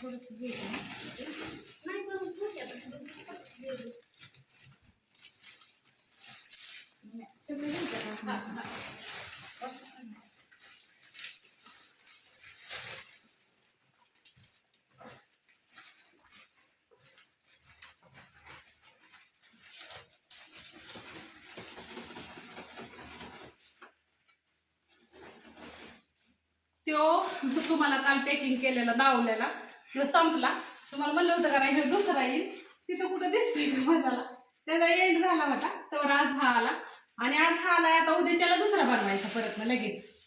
थोडंसं घ्यायचं? त्यो तुम्हाला काल पॅकिंग केलेला दावलेला. तो संपला. तुम्हाला म्हणलं होतं का नाही ह्यो दुसरा येईल. तिथं कुठं दिसतोय का मसाला त्याचा एंड झाला होता तर आज हा आला. आणि आज हा आला आता उद्याच्याला दुसरा बनवायचा परत मग लगेच.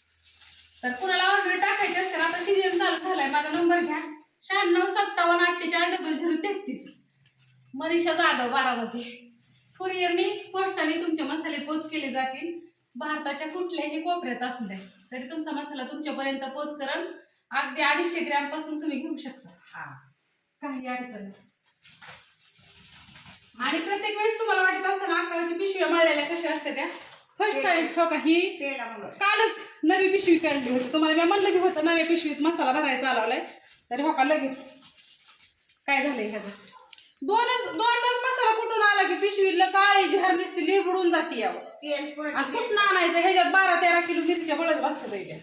तर कुणाला ऑर्डर टाकायची असते ना आता सीजन चालू झालाय माझा नंबर घ्या. शहाण्णव सत्तावन्न अठ्ठेचाळीस डबल झिरो तेहतीस. मनीषा जाधव बारामती. कुरिअरनी पोस्टाने तुमचे मसाले पोच केले जातील. भारताच्या कुठल्याही कोपऱ्यात असू द्या. तरी तुमचा मसाला तुमच्यापर्यंत पोच करण अगदी अडीचशे ग्रॅमपासून तुम्ही घेऊ शकता. हा. काही अडचण आणि प्रत्येक वेळेस तुम्हाला वाटत असं ना अक्काची पिशव्या मळलेल्या कशा असते त्या? फर्स्ट टाइम हो का? ही कालच नवी पिशवी काढली होती. तुम्हाला मी म्हणलं की होतं नव्या पिशवीत मसाला भरायचा चालवलाय. तरी हो का लगेच. काय झालंय ह्याचं? दोनच दोनदाच मसाला कुठून आला की पिशवीला काळी झार दिसते लिबडून जाते यावं तेल पण आणि कुठं आणायचं? ह्याच्यात बारा तेरा किलो मिरच्या बळत बसतात त्या. अं,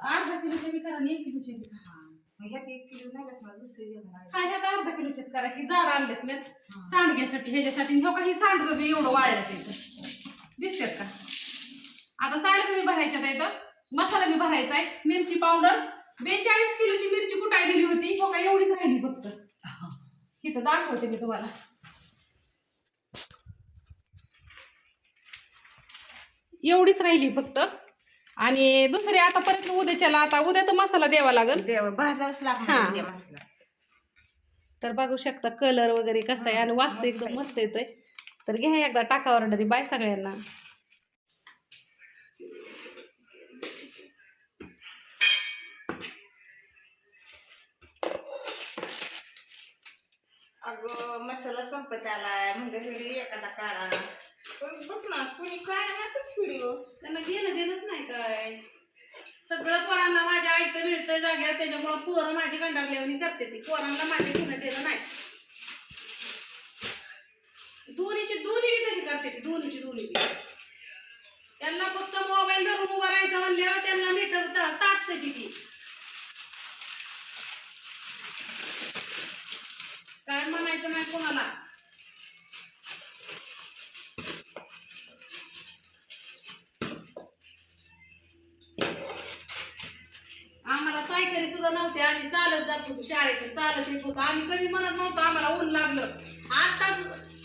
अर्धा किलोच्या बी करा आणि एक किलोचे बी करा. हा. ह्यात हा अर्धा किलोचेच करा की झाड आणलेत मी सांडग्यासाठी ह्याच्यासाठी. हो काही सांडगं बी एवढं वाढलं त्याचं दिसतात का? आता सांडगं बी भरायच्यात इथं. मसाला बी भरायचा आहे. मिरची पावडर. बेचाळीस किलोची मिरची कुठाय दिली होती? हो का एवढीच राहिली फक्त. इथं दाखवते मी तुम्हाला. एवढीच राहिली फक्त. आणि दुसरी आता परत उद्याच्याला आता उद्या तर मसाला द्यावा लागेल. देव भाजावंच हा. लागणार उद्या मसाला. तर बघू शकता कलर वगैरे कसा आहे आणि वास्त एकदम मस्त येतोय. तर घ्या एकदा टाका ऑर्डरी बाय सगळ्यांना. अगं मसाला संपत आलाय. व्हिडिओ एखादा काढा. ना कुणी काढणारच व्हिडिओ. त्यांना घेणं देणंच नाही काय. सगळं पोरांना माझ्या ऐकतं मिळतं जाग्यावर त्याच्यामुळं पोरं माझी गंडारलेवणी करते ती. पोरांना माझे घेणं देणं नाही. दोन्हीची दोन्ही कशी करते ती दोन्हीची दोन्ही त्यांना फक्त मोबाईल धरून उभा राहायचं म्हणल्यावर त्यांना नीट ताटते ती. काय म्हणायचं नाही कोणाला? जात होतो शाळेत चालत येत होतो आम्ही कधी म्हणत नव्हतो आम्हाला ऊन लागलं आताच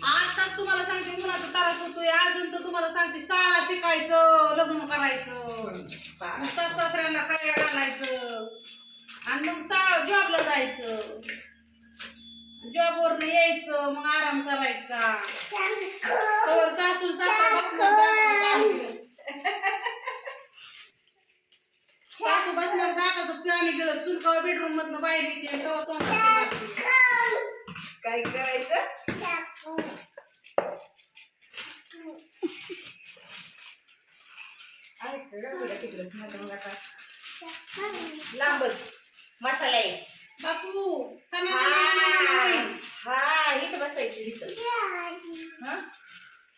आताच तुम्हाला सांगते उन्हाचा त्रास होतोय अजून तर तुम्हाला सांगते शाळा शिकायचं लग्न करायचं सास सासऱ्यांना काय घालायचं आणि मग सा जॉबला जायचं जॉबवर यायचं मग आराम करायचा तोवर सासू सासू बसणार दाताचं पियाने गेलं चुलकावर बेडरूम मधनं बाहेर येते तेव्हा तोंडात. काय करायचं? ऐक मग आता लांबच. मसाला आहे. बापू थांबा, थांबा, थांबा, थांबा, होईल. हा इथं बसायची इथं. हा?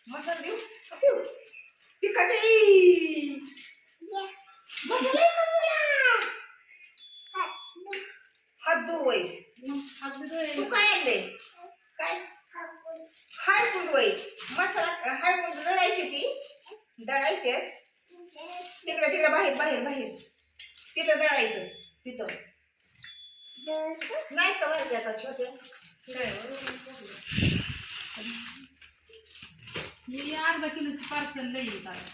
मसाला देऊ? देऊ. तिखट आहे. मसाला आहे, मसाला हात धुवू वय काय आणले काय? हळकुंड वय मसाला हळकुंड दळायची ती. दळायचे. तिकडे तिकडे बाहेर बाहेर बाहेर. तिथं दळायचं. तिथं. नाही का बाहेर जातात छोटे ही अर्धा किलोची पार्सल लई येत आहे.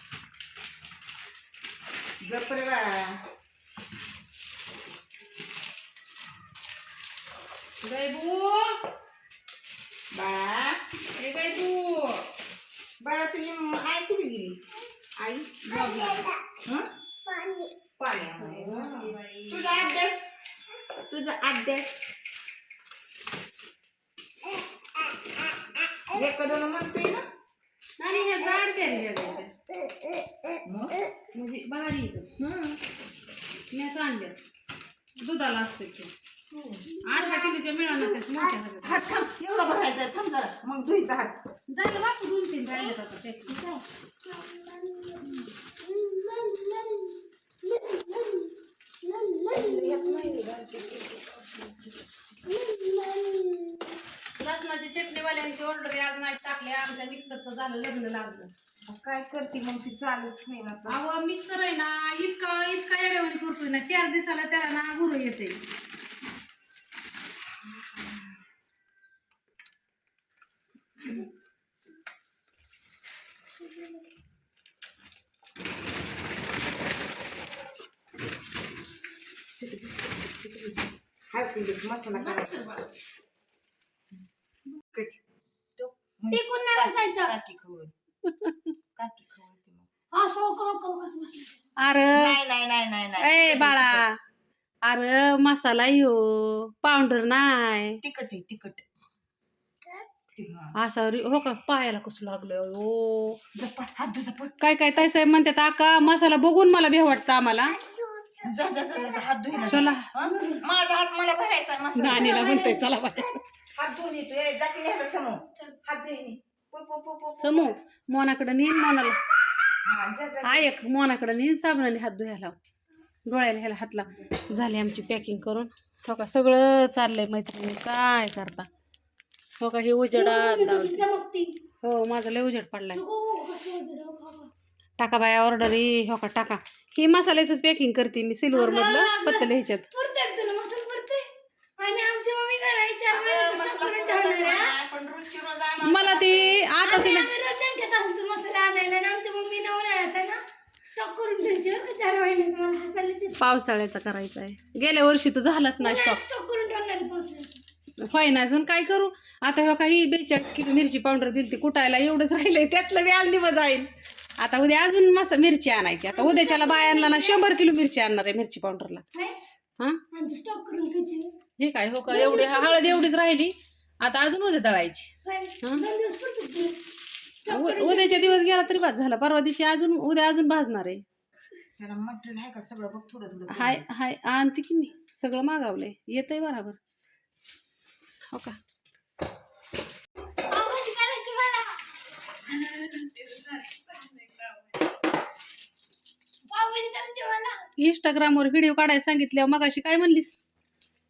गप्रे गैबू बाळा? ए गैबू बाळा तुझी म- आई कुठे गेली? आई? पाण्यामध्ये तुझा अभ्यास? तुझा अभ्यास? एखादं म्हणतोय ना? आणि हे जाड केले? म्हणजे भारी येतं. हं. मीच आणले दुधाला असते अर्धा किलोच्या मिळालं त्यात मोठ्या ह्याच्यात. हात थांब एवढं भरायचं थांब जरा. मग धुईचा हात. झालं बापू दोन तीन राहिले आता ते. लसणाची चटणीवाल्यांची ऑर्डर आज नाही टाकल्या आमच्या मिक्सरचं झालं लग्न लागलं. काय करते मग ती चालूच नाही ना अहो मिक्सर आहे ना इतका इतका येड्यावानी करतोय ना चार दिवसाला त्याला ना गुरु येते हळकुंडीत मसाला करायचा कट. तो ते कोण नाही बसायचं. काकी खवळून काकी खवळते मग. हा सो का का अरे नाही नाही नाही नाही नाही ए बाळा. अरे मसाला यो पावडर नाही. तिखट आहे तिखट. असा रि- हो का? पायाला कसं लागलं ओ झपट हात धु झपट काय काय ताई साहेब म्हणतात आका मसाला बघून मला भेव वाटतं आम्हाला. जा जा जा जा, हात धुई चला. माझा हात मला भरायचा नानीला म्हणतोय चला बाय हात धुवून येतो ए, जा की ह्याला समोर. हात धुई समू मोनाकडे नेईन मोनाला. हा जा जा ऐक मोनाकडे नेईन साबणाने हात धुयाला डोळ्याला ह्याला हातला झाली आमची पॅकिंग करून. हो का? सगळं चाललंय मैत्रिणी. काय करता? हो का? हे चमकती हो माझा लय उजेड पडलाय. टाका बाया ऑर्डर. हो का? टाका. ही मसाल्याचंच पॅकिंग करते मी सिल्वर मधलं पत्तल ह्याच्यात. मला ती आता. पावसाळ्याचा करायचा आहे गेल्या वर्षी तर झालाच नाही स्टॉक करून फायनान्स काय करू? आता हो काही बेचाळीस किलो मिरची पावडर दिली ती कुटायला एवढंच राहिलंय त्यातलं व्याज निम जाईल आता उद्या अजून मस्त मिरची आणायची. आता उद्याच्याला बायांना ना शंभर किलो मिरची आणणार आहे मिरची पावडरला. नाही हा? हे काय हो का एवढी हळद एवढीच राहिली. आता अजून उद्या दळायची? हा? दिवस उद्याच्या दिवस गेला तरी बाद झाला. परवा दिवशी अजून उद्या अजून भाजणार आहे. त्याला मटेरियल आहे का? सगळं बघ थोडं थोडं हाय हाय आणते की मी. सगळं मागावलंय. येतंय बराबर. हो का? इंस्टाग्रामवर व्हिडिओ काढायला सांगितल्यावर मगाशी काय म्हणलीस?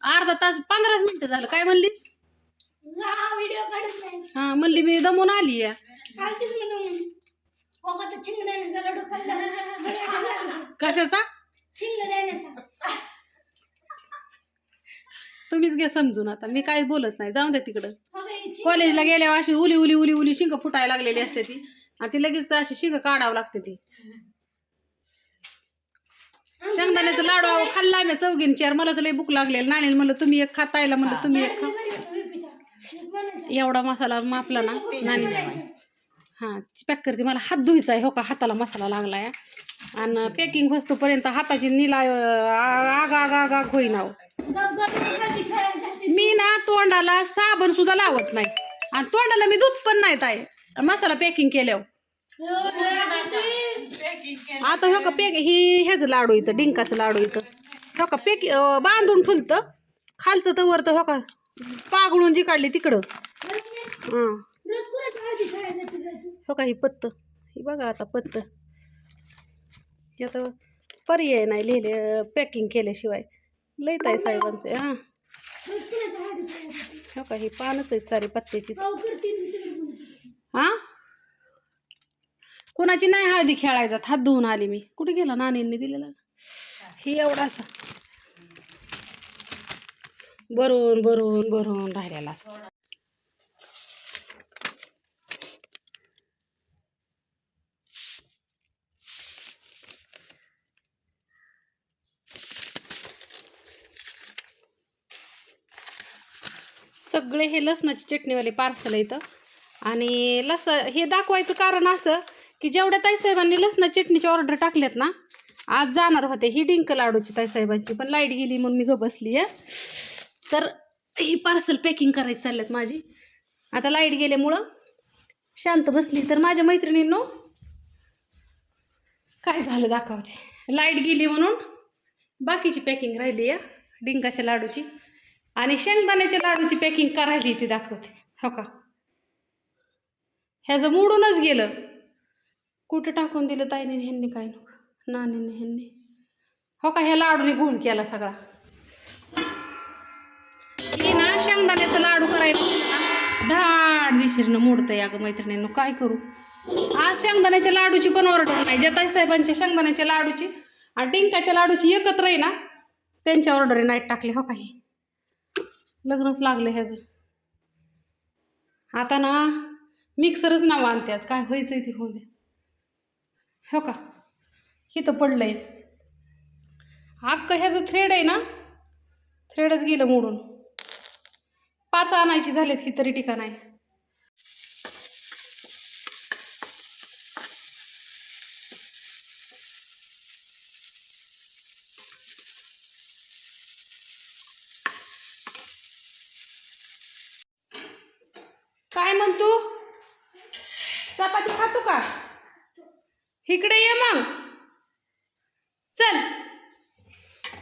अर्धा तास पंधराच मिनिटं झालं. काय म्हणलीस? हा हा म्हणली मी दमून आली या चालतेच ना तुम्ही हो का तर शिंगदाण्याचा लाडू खाल्ला बरं झालं. कशाचा शिंगदाण्याचा तुम्हीच घ्या समजून आता. मी काय बोलत नाही. जाऊन द्या तिकडं. हो का, हे कॉलेजला गेल्यावर अशी उली उली उली उली शिंग फुटायला लागलेली असते ती. आणि ती लगेच अशी शिंग काढावं लागते ती. शेंगदाण्याचं लाडू अहो खाल्ला मी चौघीन चार. मला तर लय भूक लागलेली. नाणी म्हणलं तुम्ही एक खा ताईला म्हणलं तुम्ही एक खा. एवढा मसाला मापला ना नाणी हां पॅक करते. मला हात धुवायचा आहे. हो का हाताला मसाला लागलाय. आणि पॅकिंग होतोपर्यंत हाताची निला आग आग आग आग होईना मी ना तोंडाला साबण सुद्धा लावत नाही. आणि तोंडाला मी दूध पण नाही ताई. मसाला पॅकिंग केल्यावर. आता हो का पेक ही ह्याचं लाडू इथं डिंकाचं लाडू इथं. हो का पेक बांधून ठुलतं. खालचं तर वर तर हो का पागळून जी काढली तिकडं. हो. का ही पत्त. ही बघा आता पत्त. हे पर्याय नाही लिहिले पॅकिंग केल्याशिवाय. लईत आहे साहेबांचे हां. हो का ही पानच आहेत सारी पत्त्याची हां? हा कोणाची नाही हळदी खेळायचा हात धुवून आली मी. कुठे गेला नानींनी दिलेला? ही एवढा भरून भरून भरून राहिलेला असतो. सगळे हे लसणाची चटणीवाले पार्सल इथं आणि लस हे दाखवायचं कारण असं की जेवढ्या ताईसाहेबांनी लसणा चटणीची ऑर्डर टाकल्यात ना आज जाणार होते ही डिंक लाडूची ताईसाहेबांची पण लाइट गेली म्हणून मी ग बसली आहे. तर ही पार्सल पॅकिंग करायची चालल्यात माझी. आता लाइट गेल्यामुळं शांत बसली. तर माझ्या मैत्रिणींनो काय झालं दाखवते. लाइट गेली म्हणून बाकीची पॅकिंग राहिली या डिंकाच्या लाडूची. आणि शेंगदाण्याच्या लाडूची पॅकिंग करायली ती दाखवते. हो का? ह्याचं मोडूनच गेलं. कुठं टाकून दिलं ताईने ह्यांनी काय नको? नानीने ह्यांनी. हो का? ह्या लाडूने घोळ केला सगळा. ही ना शेंगदाण्याचा लाडू करायला धाड दिशीरनं मोडतं अगं ग मैत्रिणींनो काय करू? आज शेंगदाण्याच्या लाडूची पण ऑर्डर नाही. जताई साहेबांच्या शेंगदाण्याच्या लाडूची आणि डिंकाच्या लाडूची एकत्र आहे ना त्यांच्या ऑर्डर नाईट टाकले. हो काही लग्नच लागलं ह्याचं. आता ना मिक्सरच नाव आणते आज. काय व्हायचं ते होऊ द्या हो का? इथं आहे अख्खं ह्याचं थ्रेड आहे ना? थ्रेडच गेलं मोडून. पाच आणायची झालेत ही तरी ठिकाण आहे काय म्हणतो चपाती खातो का? इकडे ये मग. चल.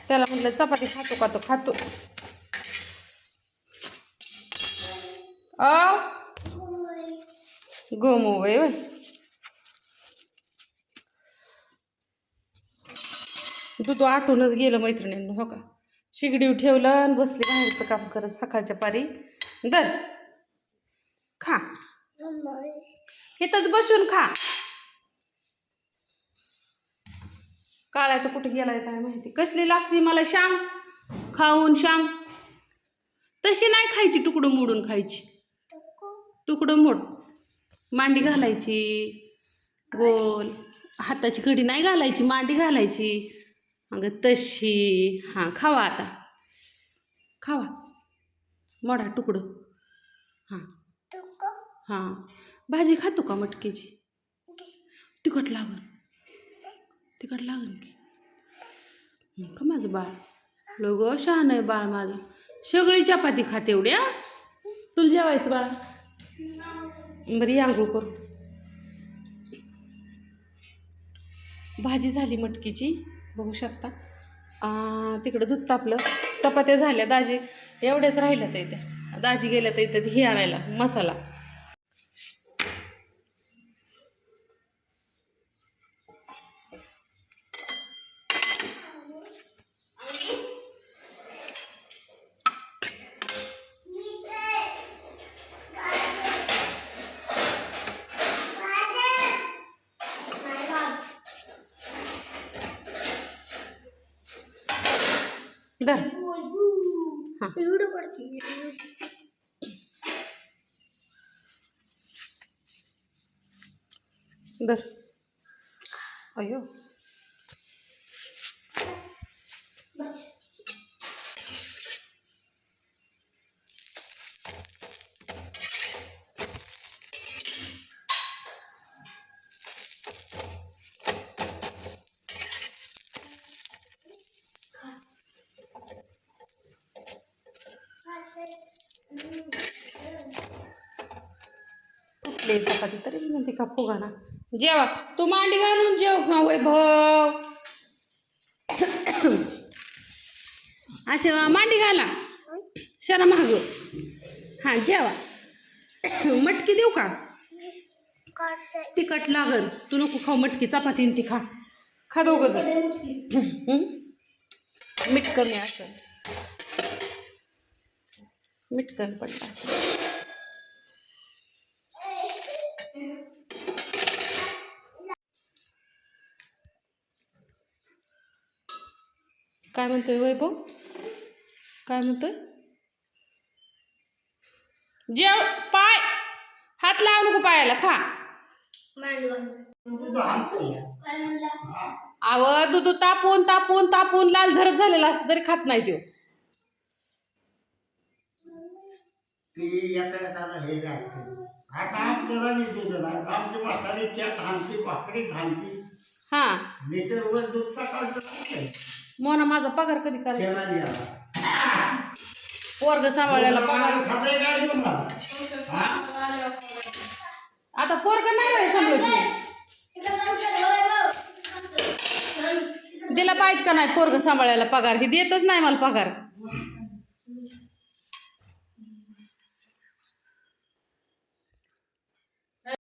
त्याला म्हटलं चपाती खातो का तो? खातो. अ गोमो वय तू दूध आटूनच गेलं मैत्रिणींना हो का? शिगडीव ठेवलं आणि बसली बाहेरचं काम करत सकाळच्या पारी. दर खा. इथंच बसून खा. काळ्या तर कुठे गेलाय काय माहिती. कसली लागती मला शांग खाऊन शाम. तशी नाही खायची तुकडं मोडून खायची. तुकडं मोड. मांडी घालायची. गोल. हाताची घडी नाही घालायची मांडी घालायची. अगं तशी. हां खावा आता. खावा. मोडा तुकडं. हां. हां. भाजी खातो का मटकीची? तिखट लागल तिखट लागल की. का माझं बाळ? लोग शहाण आहे बाळ माझं. सगळी चपाती खाते एवढ्या तुला जेवायचं बाळा? बरी आंघोळ करू. भाजी झाली मटकीची बघू शकता. तिकडं दूध तापलं. चपात्या झाल्या दाजी. एवढ्याच राहिल्या तर इथे. दाजी गेल्या तर इथे हे आणायला मसाला. धर. धर. कुठली चपाती तरी म्हणते का फुगाना जेवा तू मांडी घालून जेव का वैभव असे मांडी घाला. शरा महाग हां जेवा. मटकी देऊ का? तिखट लागल. तू नको खाऊ मटकी चपाती ती खा. खा दोघं मीठ कमी असं मीठ कमी पडलं असं काय म्हणतोय वैभव? काय म्हणतोय? जेव पाय. हात लावू नको पायाला खा. आव दूध तापून तापून तापून लाल झरत झालेला असतं तरी खात नाही तो हे मोना माझा पगार कधी करायचा? वर्ग सांभाळायला पगार. हा? आता पोरग नाही बाई सांभाळायचं. दिला पाहिजे का नाही पोरग सांभाळायला पगार? ही देतच नाही मला पगार.